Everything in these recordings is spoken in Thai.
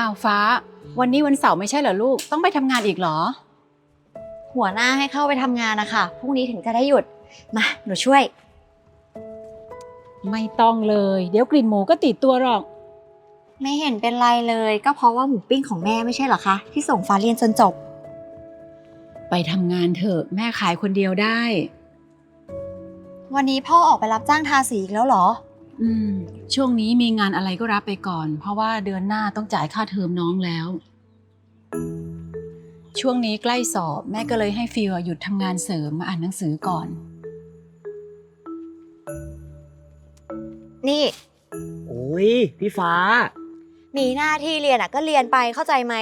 อ้าวฟ้า วันนี้วันเสาร์ไม่ใช่เหรอลูก ต้องไปทำงานอีกเหรอ หัวหน้าให้เข้าไปทำงานนะคะพรุ่งนี้ถึงจะได้หยุด มาหนูช่วย ไม่ต้องเลย เดี๋ยวกลิ่นหมูก็ติดตัวหรอก ไม่เห็นเป็นไรเลย ก็เพราะว่าหมูปิ้งของแม่ไม่ใช่เหรอคะ ที่ส่งฟ้าเรียนจนจบ ไปทำงานเถอะแม่ขายคนเดียวได้ วันนี้พ่อออกไปรับจ้างทาสีอีกแล้วเหรอ อืมช่วงนี้มีงานอะไรก็รับไปก่อน เพราะว่าเดือนหน้าต้องจ่ายค่าเทอมน้องแล้ว ช่วงนี้ใกล้สอบแม่ก็เลยให้ฟิวอะหยุดทำงานเสริมมาอ่านหนังสือก่อน นี่ โอ้ยพี่ฟ้า มีหน้าที่เรียนอะก็เรียนไปเข้าใจไหม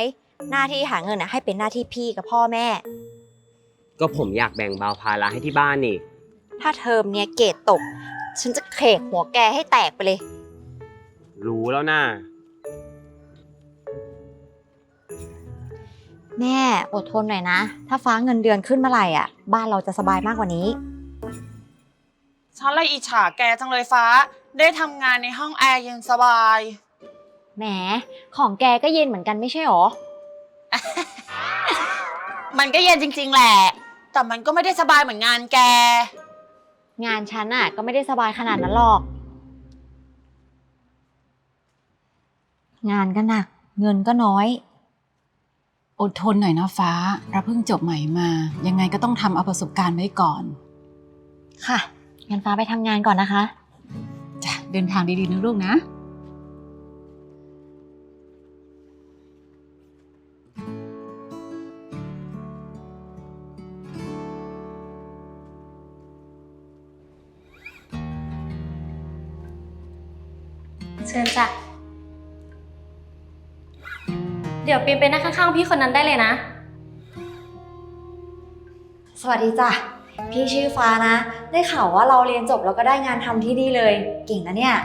หน้าที่หาเงินอะให้เป็นหน้าที่พี่กับพ่อแม่ ก็ผมอยากแบ่งเบาภาระให้ที่บ้านนี่ ถ้าเทอมเนี้ยเกรดตก ฉันจะเขกหัวแกให้แตกไปเลย รู้แล้วนะ่าแม่อดทนหน่อยนะ ถ้าฟ้าเงินเดือนขึ้นเมื่อไหร่อะ บ้านเราจะสบายมากกว่านี้ ฉันเลยอิจฉาแกจังเลยฟ้า ได้ทำงานในห้องแอร์เย็นสบาย แหม ของแกก็เย็นเหมือนกันไม่ใช่หรอ มันก็เย็นจริง ๆ แหละ แต่มันก็ไม่ได้สบายเหมือนงานแก งานฉันอะก็ไม่ได้สบายขนาดนั้นหรอก งานก็หนัก เงินก็น้อย อดทนหน่อยนะฟ้าเราเพิ่งจบใหม่มา ยังไงก็ต้องทำเอาประสบการณ์ไว้ก่อน ค่ะงั้นฟ้าไปทำงานก่อนนะคะ จ้ะ เดินทางดีๆนะลูกนะ ยวปีนไปนั่งข้างๆพี่คนนั้นได้เลยนะ สวัสดีจ้ะ พี่ชื่อฟ้านะ ได้ข่าวว่าเราเรียนจบแล้วก็ได้งานทำที่นี่เลย เก่งนะเนี่ย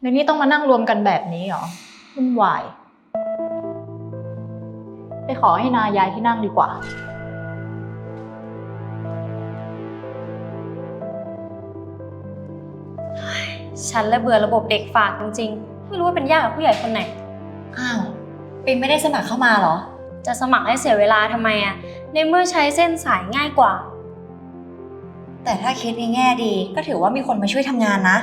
ในนี้ต้องมานั่งรวมกันแบบนี้เหรอวุ่นวาย ไปขอให้นายย้ายที่นั่งดีกว่า ฉันและเบื่อระบบเด็กฝากจริงๆ ไม่รู้ว่าเป็นยากกับผู้ใหญ่คนไหน อ้าวปินไม่ได้สมัครเข้ามาเหรอ จะสมัครให้เสียเวลาทำไมอะในเมื่อใช้เส้นสายง่ายกว่า แต่ถ้าคิดในแง่ดีก็ถือว่ามีคนมาช่วยทำงานนะ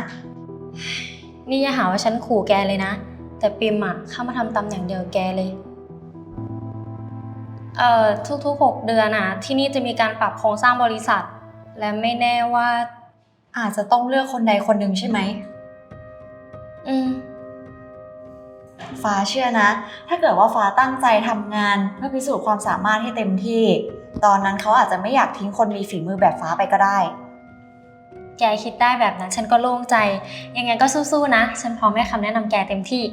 นี่อย่าหาว่าฉันขู่แกเลยนะ แต่ปิมอะเข้ามาทำตำอย่างเดียวแกเลย เอ่อทุกๆ 6 เดือนอะที่นี่จะมีการปรับโครงสร้างบริษัท และไม่แน่ว่า อาจจะต้องเลือกคนใดคนหนึ่งใช่ไหม อืม ฟ้าเชื่อนะ ถ้าเกิดว่าฟ้าตั้งใจทำงาน เพื่อพิสูจน์ความสามารถให้เต็มที่ ตอนนั้นเขาอาจจะไม่อยากทิ้งคนมีฝีมือแบบฟ้าไปก็ได้ แกคิดได้แบบนั้น ฉันก็โล่งใจ ยังไงก็สู้ๆนะ ฉันพร้อมให้คำแนะนำแกเต็มที่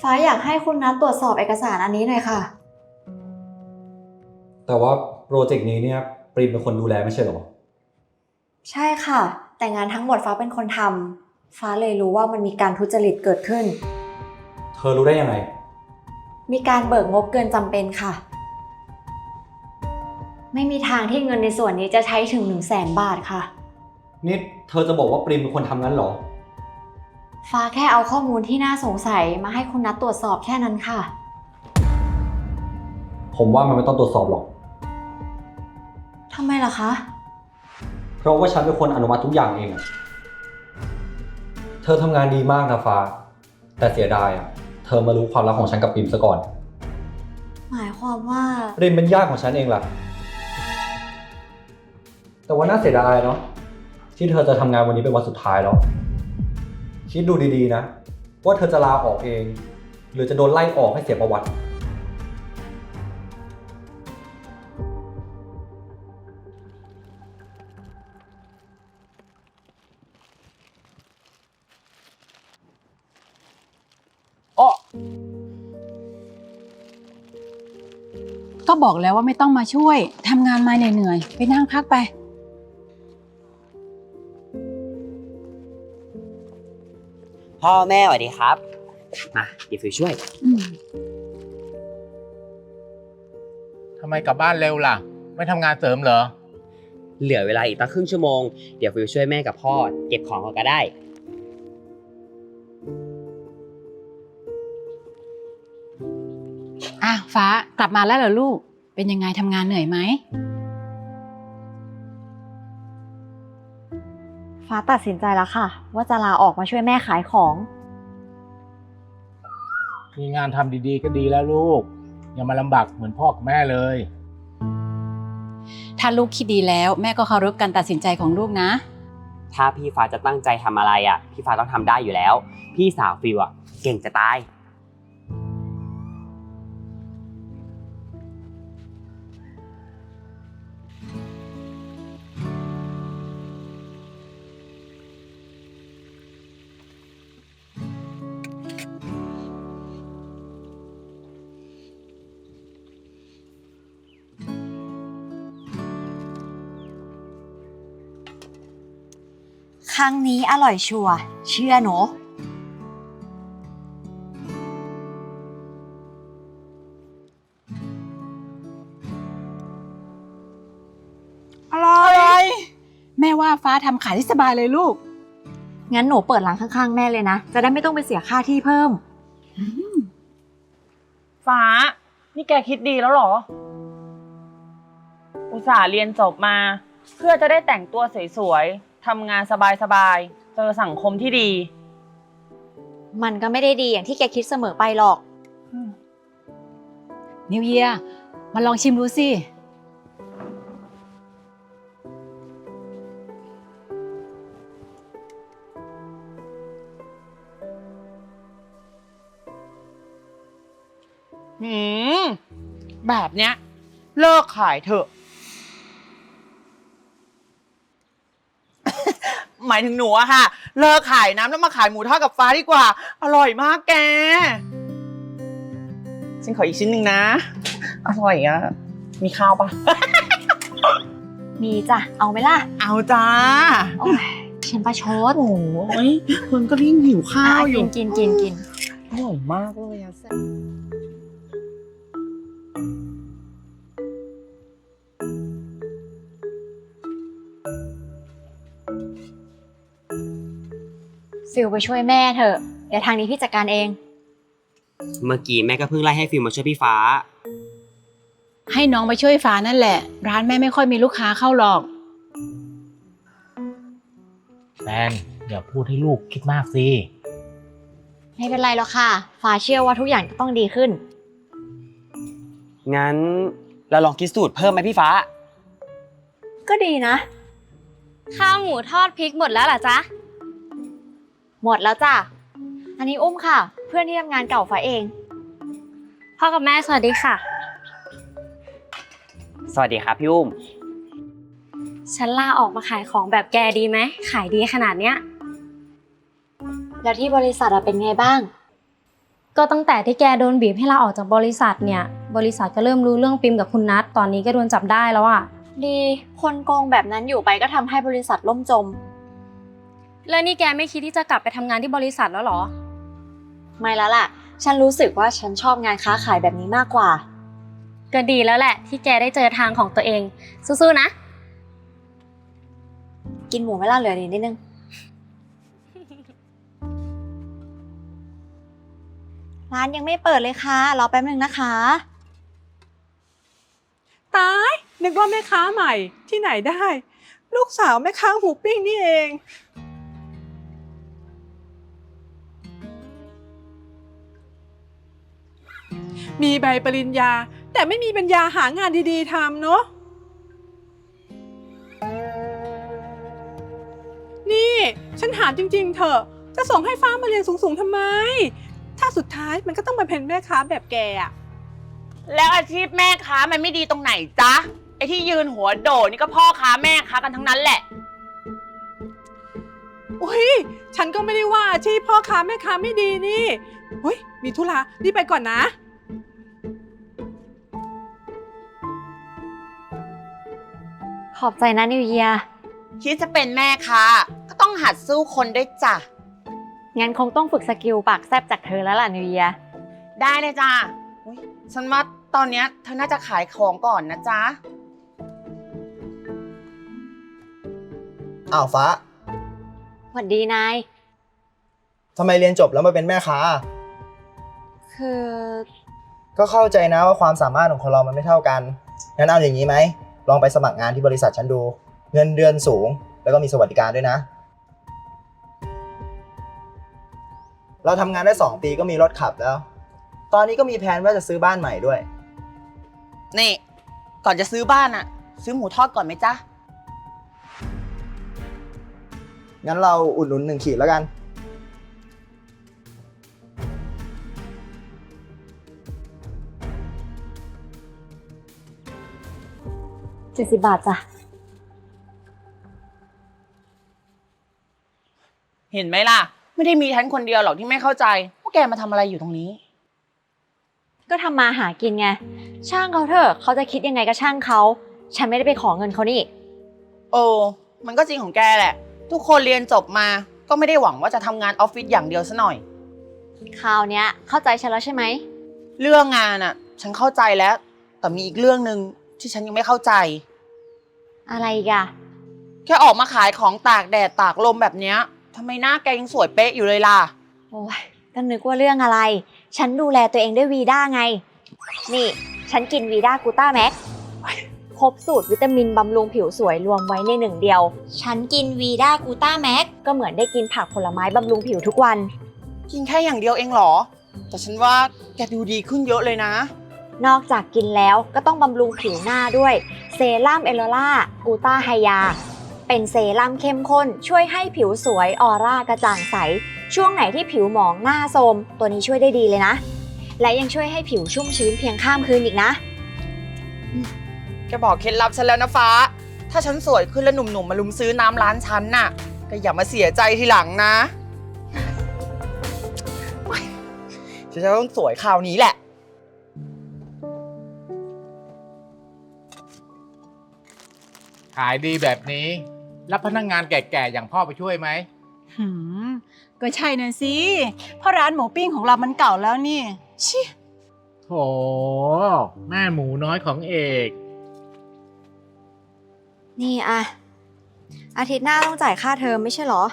ฟ้าอยากให้คุณนัทตรวจสอบเอกสารอันนี้หน่อยค่ะ แต่ว่าโปรเจกต์นี้เนี่ย ปริมเป็นคนดูแลไม่ใช่เหรอ ใช่ค่ะ แต่งานทั้งหมดฟ้าเป็นคนทำฟ้าเลยรู้ว่ามันมีการทุจริตเกิดขึ้น เธอรู้ได้ยังไง มีการเบิกงบเกินจำเป็นค่ะ ไม่มีทางที่เงินในส่วนนี้จะใช้ถึง 1 0 0 0 0แสนบาทค่ะ นี่เธอจะบอกว่าปริมเป็นคนทำงั้นเหรอ ฟ้าแค่เอาข้อมูลที่น่าสงสัยมาให้คุณนัทตรวจสอบแค่นั้นค่ะ ผมว่ามันไม่ต้องตรวจสอบหรอก ทำไมล่ะคะ เพราะว่าฉันเป็นคนอนุมัติทุกอย่างเองอะเธอทำงานดีมากนะฟ้า แต่เสียดายอะเธอมารู้ความลับของฉันกับปริมซะก่อน หมายความว่าปริมเป็นญาติของฉันเองล่ะ แต่ว่าน่าเสียดายเนาะที่เธอจะทำงานวันนี้เป็นวันสุดท้ายแล้ว คิดดูดีๆนะ ว่าเธอจะลาออกเอง หรือจะโดนไล่ออกให้เสียประวัติ ก็บอกแล้วว่าไม่ต้องมาช่วยทำงานมาเหนื่อยๆไปนั่งพักไป พ่อแม่สวัสดีครับ มาเดี๋ยวฟิวช่วย อืมทำไมกลับบ้านเร็วล่ะ ไม่ทำงานเสริมเหรอ เหลือเวลาอีกตั้งครึ่งชั่วโมง เดี๋ยวฟิวช่วยแม่กับพ่อเก็บของก่อนก็ได้ อะฟ้ากลับมาแล้วเหรอลูก เป็นยังไงทำงานเหนื่อยไหม ฟ้าตัดสินใจแล้วค่ะ ว่าจะลาออกมาช่วยแม่ขายของ มีงานทำดีๆก็ดีแล้วลูก อย่ามาลำบากเหมือนพ่อกับแม่เลย ถ้าลูกคิดดีแล้วแม่ก็เคารพการตัดสินใจของลูกนะ ถ้าพี่ฟ้าจะตั้งใจทำอะไรอะ พี่ฟ้าต้องทำได้อยู่แล้ว พี่สาวฟิวอะเก่งจะตาย ครั้งนี้อร่อยชัวร์เชื่อหนู อร่อย แม่ว่าฟ้าทำขายได้สบายเลยลูก งั้นหนูเปิดร้านข้างๆแม่เลยนะ จะได้ไม่ต้องไปเสียค่าที่เพิ่ม ฟ้า นี่แกคิดดีแล้วเหรอ อุตส่าห์เรียนจบมา เพื่อจะได้แต่งตัวสวยๆ ทำงานสบายๆ เจอสังคมที่ดี มันก็ไม่ได้ดีอย่างที่แกคิดเสมอไปหรอก นิวเยียมาลองชิมดูสิ หืม แบบเนี้ย เลิกขายเถอะ หมายถึงหนูอะค่ะ เลิกขายน้ำแล้วมาขายหมูทอดกับฟ้าดีกว่า อร่อยมากแก ฉันขออีกชิ้นหนึ่งนะ อร่อยอะมีข้าวปะ มีจ้ะ เอาไหมล่ะเอาจ้า โอ้ยฉันประชดโอ้ยคนก็ยิ่งหิวข้าวอยู่ กินกินกินกิน อร่อยมากเลยอะแซ่บ ฟิลไปช่วยแม่เถอะ เดี๋ยวทางนี้พี่จัดการเอง เมื่อกี้แม่ก็เพิ่งไล่ให้ฟิวมาช่วยพี่ฟ้า ให้น้องไปช่วยฟ้านั่นแหละ ร้านแม่ไม่ค่อยมีลูกค้าเข้าหรอก แฟนอย่าพูดให้ลูกคิดมากสิ ไม่เป็นไรหรอกค่ะฟ้าเชื่อว่าทุกอย่างจะต้องดีขึ้น งั้นเราลองคิดสูตรเพิ่มไหมพี่ฟ้า ก็ดีนะ ข้าวหมูทอดพริกหมดแล้วเหรอจ๊ะ หมดแล้วจ้ะ อันนี้อุ้มค่ะ เพื่อนที่ทำงานเก่าฟ้าเอง พ่อกับแม่สวัสดีค่ะ สวัสดีครับพี่อุ้ม ฉันลาออกมาขายของแบบแกดีไหม ขายดีขนาดเนี้ย แล้วที่บริษัทอะเป็นไงบ้าง ก็ตั้งแต่ที่แกโดนบีบให้ลาออกจากบริษัทเนี่ย บริษัทก็เริ่มรู้เรื่องปิมกับคุณนัท ตอนนี้ก็โดนจับได้แล้วอะดี คนโกงแบบนั้นอยู่ไปก็ทำให้บริษัทล่มจม แล้วนี่แกไม่คิดที่จะกลับไปทำงานที่บริษัทแล้วเหรอ ไม่แล้วล่ะ ฉันรู้สึกว่าฉันชอบงานค้าขายแบบนี้มากกว่า ก็ดีแล้วแหละ ที่แกได้เจอทางของตัวเอง สู้ๆนะ กินหมูไม่ล่าเหลือนิดนึง ร้านยังไม่เปิดเลยค่ะ รอแป๊บนึงนะคะ ตาย นึกว่าแม่ค้าใหม่ที่ไหนได้ ลูกสาวแม่ค้าหมูปิ้งนี่เอง มีใบปริญญา แต่ไม่มีปัญญาหางานดีๆทำเนาะ นี่ฉันถามจริง ๆ เถอะ จะส่งให้ฟ้ามาเรียนสูงๆทำไม ถ้าสุดท้ายมันก็ต้องมาเป็นแม่ค้าแบบแกอะแล้วอาชีพแม่ค้ามันไม่ดีตรงไหนจ๊ะ ไอ้ที่ยืนหัวโดดนี่ก็พ่อค้าแม่ค้ากันทั้งนั้นแหละ อุ้ยฉันก็ไม่ได้ว่าอาชีพพ่อค้าแม่ค้าไม่ดีนี่อุ้ยมีธุระรีบไปก่อนนะ ขอบใจนะนิวเยียคิดจะเป็นแม่ค้าก็ต้องหัดสู้คนด้วยจ้ะ งั้นคงต้องฝึกสกิลปากแซบจากเธอแล้วล่ะนิวเยียได้เลยจ้าอุ๊ยฉันว่าตอนเนี้ยเธอน่าจะขายของก่อนนะจ๊ะ อ้าวฟ้าสวัสดีนาย ทำไมเรียนจบแล้วมาเป็นแม่ค้า คือ ก็เข้าใจนะว่าความสามารถของคนเรามันไม่เท่ากัน งั้นเอาอย่างนี้ไหม ลองไปสมัครงานที่บริษัทฉันดู เงินเดือนสูง แล้วก็มีสวัสดิการด้วยนะ เราทำงานได้ 2 ปีก็มีรถขับแล้ว ตอนนี้ก็มีแผนว่าจะซื้อบ้านใหม่ด้วย นี่ ก่อนจะซื้อบ้านอะซื้อหมูทอดก่อนไหมจ๊ะ งั้นเราอุดหนุนหนึ่งขีดแล้วกัน 70บาทจ้ะ เห็นไหมล่ะ ไม่ได้มีฉันคนเดียวหรอกที่ไม่เข้าใจว่าแกมาทำอะไรอยู่ตรงนี้ ก็ทำมาหากินไง ช่างเขาเถอะเขาจะคิดยังไงก็ช่างเขา ฉันไม่ได้ไปขอเงินเขานี่ โอ้มันก็จริงของแกแหละ ทุกคนเรียนจบมาก็ไม่ได้หวังว่าจะทำงานออฟฟิศอย่างเดียวซะหน่อย คราวเนี้ยเข้าใจฉันแล้วใช่ไหม เรื่องงานอะฉันเข้าใจแล้ว แต่มีอีกเรื่องหนึ่งที่ฉันยังไม่เข้าใจ อะไรอีกอะแค่ออกมาขายของตากแดดตากลมแบบเนี้ยทำไมหน้าแกยังสวยเป๊ะอยู่เลยล่ะ โอ้ยก็นึกว่าเรื่องอะไร ฉันดูแลตัวเองด้วยวีด้าไง นี่ ฉันกินวีด้ากูต้าแม็กครบสูตรวิตามินบำรุงผิวสวยรวมไว้ในหนึ่งเดียว ฉันกินวีด้ากูต้าแม็กก็เหมือนได้กินผักผลไม้บำรุงผิวทุกวัน กินแค่อย่างเดียวเองเหรอ แต่ฉันว่าแกดูดีขึ้นเยอะเลยนะ นอกจากกินแล้วก็ต้องบำรุงผิวหน้าด้วยเซรั่มเอโลล่ากูต้าไฮยา เป็นเซรั่มเข้มข้น ช่วยให้ผิวสวยออร่ากระจ่างใส ช่วงไหนที่ผิวหมองหน้าโทมตัวนี้ช่วยได้ดีเลยนะ และยังช่วยให้ผิวชุ่มชื้นเพียงข้ามคืนอีกนะ แกบอกเคล็ดลับฉันแล้วนะฟ้า ถ้าฉันสวยขึ้นแล้วหนุ่มๆมาลุมซื้อน้ำร้านฉันน่ะก็อย่ามาเสียใจทีหลังนะฉันจะต้องสวยคราวนี้แหละ ขายดีแบบนี้ รับพนักงงานแก่ๆอย่างพ่อไปช่วยไหมหืมก็ใช่นะสิเพราะร้านหมูปิ้งของเรามันเก่าแล้วนี่ ชิ โถแม่หมูน้อยของเอก นี่อะอาทิตย์หน้าต้องจ่ายค่าเทอมไม่ใช่เหรอ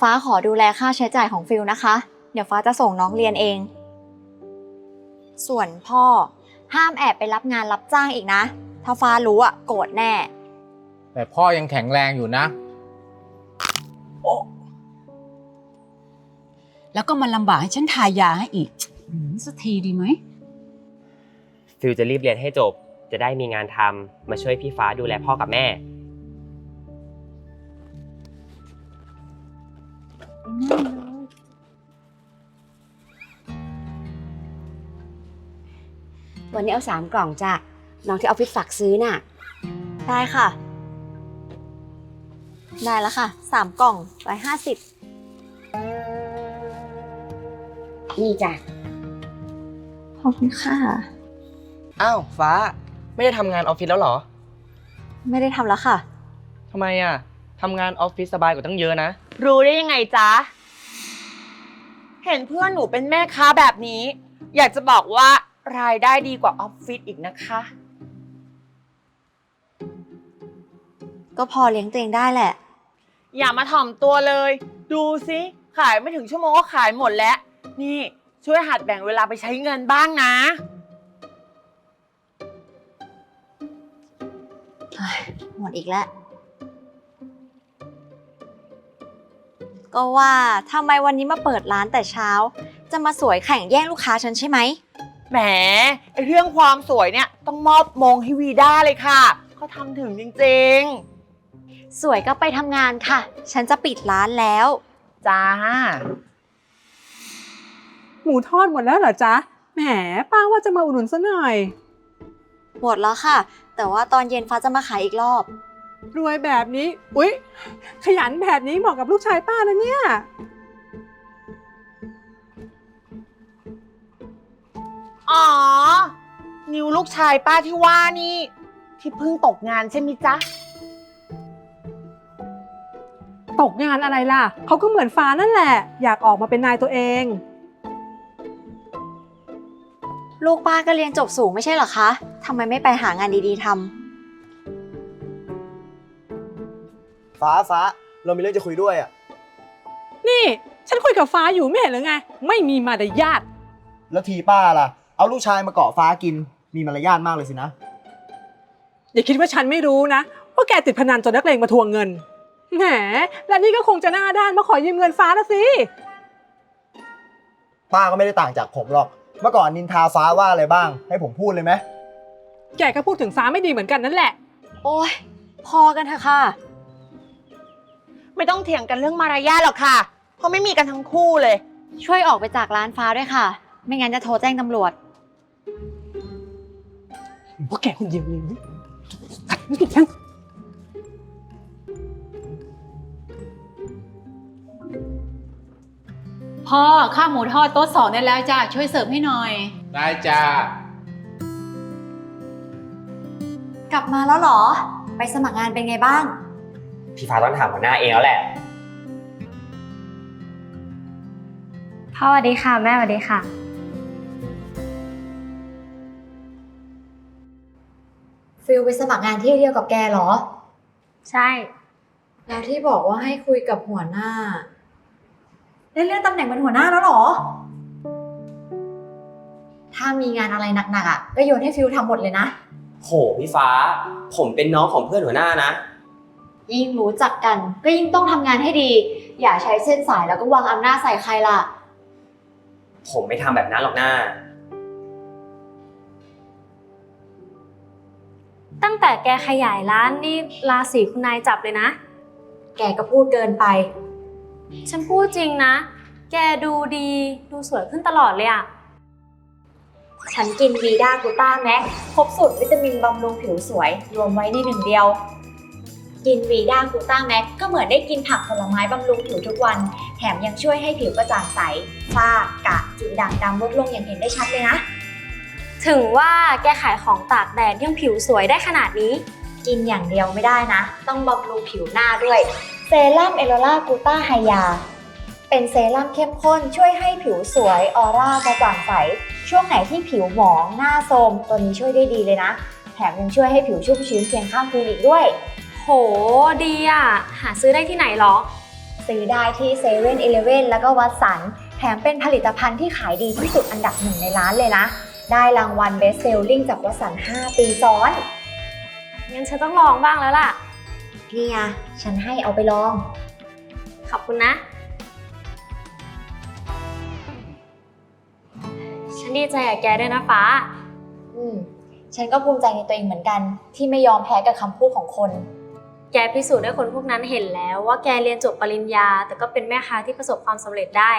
ฟ้าขอดูแลค่าใช้จ่ายของฟิลนะคะ เดี๋ยวฟ้าจะส่งน้องเรียนเอง ส่วนพ่อ ห้ามแอบไปรับงานรับจ้างอีกนะ ถ้าฟ้ารู้อะโกรธแน่ แต่พ่อยังแข็งแรงอยู่นะ แล้วก็มาลำบากให้ฉันทายาให้อีกหืมสักทีดีไหม ฟิลจะรีบเรียนให้จบ จะได้มีงานทำมาช่วยพี่ฟ้าดูแลพ่อกับแม่ วันนี้เอาสามกล่องจ้ะน้องที่ออฟฟิศฝากซื้อน่ะ ได้ค่ะ ได้แล้วค่ะสามกล่องร้อยห้าสิบนี่จ้ะขอบคุณค่ะ อ้าวฟ้า ไม่ได้ทำงานออฟฟิศแล้วเหรอไม่ได้ทำแล้วค่ะ ทำไมอะทำงานออฟฟิศสบายกว่าตั้งเยอะนะ รู้ได้ยังไงจ๊ะ เห็นเพื่อนหนูเป็นแม่ค้าแบบนี้ อยากจะบอกว่า รายได้ดีกว่าออฟฟิศอีกนะคะ ก็พอเลี้ยงตัวเองได้แหละ อย่ามาถ่อมตัวเลย ดูสิขายไม่ถึงชั่วโมงก็ขายหมดแล้ว นี่ช่วยหัดแบ่งเวลาไปใช้เงินบ้างนะ หมดอีกแล้ว ก็ว่าทำไมวันนี้มาเปิดร้านแต่เช้า จะมาสวยแข่งแย่งลูกค้าฉันใช่ไหม แหมไอเรื่องความสวยเนี่ยต้องมอบมงให้วีด้าเลยค่ะเขาทำถึงจริงสวยก็ไปทำงานค่ะ ฉันจะปิดร้านแล้ว ๆ จ้า หมูทอดหมดแล้วเหรอจ๊ะ แหม ป้าว่าจะมาอุดหนุนซะหน่อย หมดแล้วค่ะ แต่ว่าตอนเย็นฟ้าจะมาขายอีกรอบ รวยแบบนี้ อุ๊ย ขยันแบบนี้เหมาะกับลูกชายป้านะเนี่ย อ๋อ นิวลูกชายป้าที่ว่านี่ ที่เพิ่งตกงานใช่ไหมจ๊ะ ตกงานอะไรล่ะ เขาก็เหมือนฟ้านั่นแหละ อยากออกมาเป็นนายตัวเอง ลูกป้าก็เรียนจบสูงไม่ใช่เหรอคะทำไมไม่ไปหางานดีๆทำฟ้าฟ้าเรามีเรื่องจะคุยด้วยอะ นี่ ฉันคุยกับฟ้าอยู่ไม่เห็นหรือไง ไม่มีมารยาทแล้วทีป้าล่ะ เอาลูกชายมาเกาะฟ้ากิน มีมารยาทมากเลยสินะ อย่าคิดว่าฉันไม่รู้นะว่าแกติดพนันจนนักเลงมาทวงเงิน แหม และนี่ก็คงจะหน้าด้านมาขอยืมเงินฟ้าละสิ ป้าก็ไม่ได้ต่างจากผมหรอก เมื่อก่อนนินทาฟ้าว่าอะไรบ้าง ให้ผมพูดเลยไหม แกก็พูดถึงฟ้าไม่ดีเหมือนกันนั่นแหละ โอ้ยพอกันเถอะค่ะ ไม่ต้องเถียงกันเรื่องมารยาทหรอกค่ะ เพราะไม่มีกันทั้งคู่เลย ช่วยออกไปจากร้านฟ้าด้วยค่ะ ไม่งั้นจะโทรแจ้งตำรวจ พวกแกคนเดียวเลยขัดไม่ผิดฉันพ่อข้าวหมูทอดโต๊ะสองได้แล้วจ้าช่วยเสิร์ฟให้หน่อย ได้จ้ากลับมาแล้วเหรอ ไปสมัครงานเป็นไงบ้าง พี่ฟ้าต้องถามหัวหน้าเองแล้วแหละ พ่อสวัสดีค่ะ แม่สวัสดีค่ะ ฟิลไปสมัครงานที่เดียวกับแกเหรอ ใช่ แล้วที่บอกว่าให้คุยกับหัวหน้า ได้เลื่อนตำแหน่งเป็นหัวหน้าแล้วเหรอ ถ้ามีงานอะไรหนักๆอะ ก็โยนให้ฟิลทำหมดเลยนะ โหพี่ฟ้า ผมเป็นน้องของเพื่อนหัวหน้านะ ยิ่งรู้จักกัน ก็ยิ่งต้องทำงานให้ดี อย่าใช้เส้นสายแล้วก็วางอำนาจใส่ใครล่ะ ผมไม่ทำแบบนั้นหรอกหน้า ตั้งแต่แกขยายร้านนี่ราศีคุณนายจับเลยนะ แกก็พูดเกินไป ฉันพูดจริงนะ แกดูดีดูสวยขึ้นตลอดเลยอะฉันกินวีด้ากูต้าแม็กครบสูตรวิตามินบำรุงผิวสวย รวมไว้ในหนึ่งเดียว กินวีด้ากูต้าแม็กก็เหมือนได้กินผักผลไม้บำรุงผิวทุกวัน แถมยังช่วยให้ผิวกระจ่างใสฝ้ากระจุดด่างดำลดลงอย่างเห็นได้ชัดเลยนะ ถึงว่าแกขายของตากแดดยังผิวสวยได้ขนาดนี้ กินอย่างเดียวไม่ได้นะ ต้องบำรุงผิวหน้าด้วย เซรั่มเอโลล่ากูต้าไฮยา เป็นเซรั่มเข้มข้นช่วยให้ผิวสวยออร่ากระจ่างใส ช่วงไหนที่ผิวหมองหน้าโทรมตัวนี้ช่วยได้ดีเลยนะ แถมยังช่วยให้ผิวชุ่มชื้นเพียงข้ามคืนอีกด้วย โหดีอะหาซื้อได้ที่ไหนหรอ ซื้อได้ที่เซเว่นอีเลเว่นแล้วก็วัดสัน แถมเป็นผลิตภัณฑ์ที่ขายดีที่สุดอันดับหนึ่งในร้านเลยนะ ได้รางวัล Best Selling จากวัดสัน5ปีซ้อน งั้นฉันต้องลองบ้างแล้วล่ะ นี่ไงฉันให้เอาไปลอง ขอบคุณนะ ฉันดีใจกับแกด้วยนะฟ้า อืม ฉันก็ภูมิใจในตัวเองเหมือนกัน ที่ไม่ยอมแพ้กับคำพูดของคน แกพิสูจน์ให้คนพวกนั้นเห็นแล้วว่าแกเรียนจบปริญญา แต่ก็เป็นแม่ค้าที่ประสบความสำเร็จได้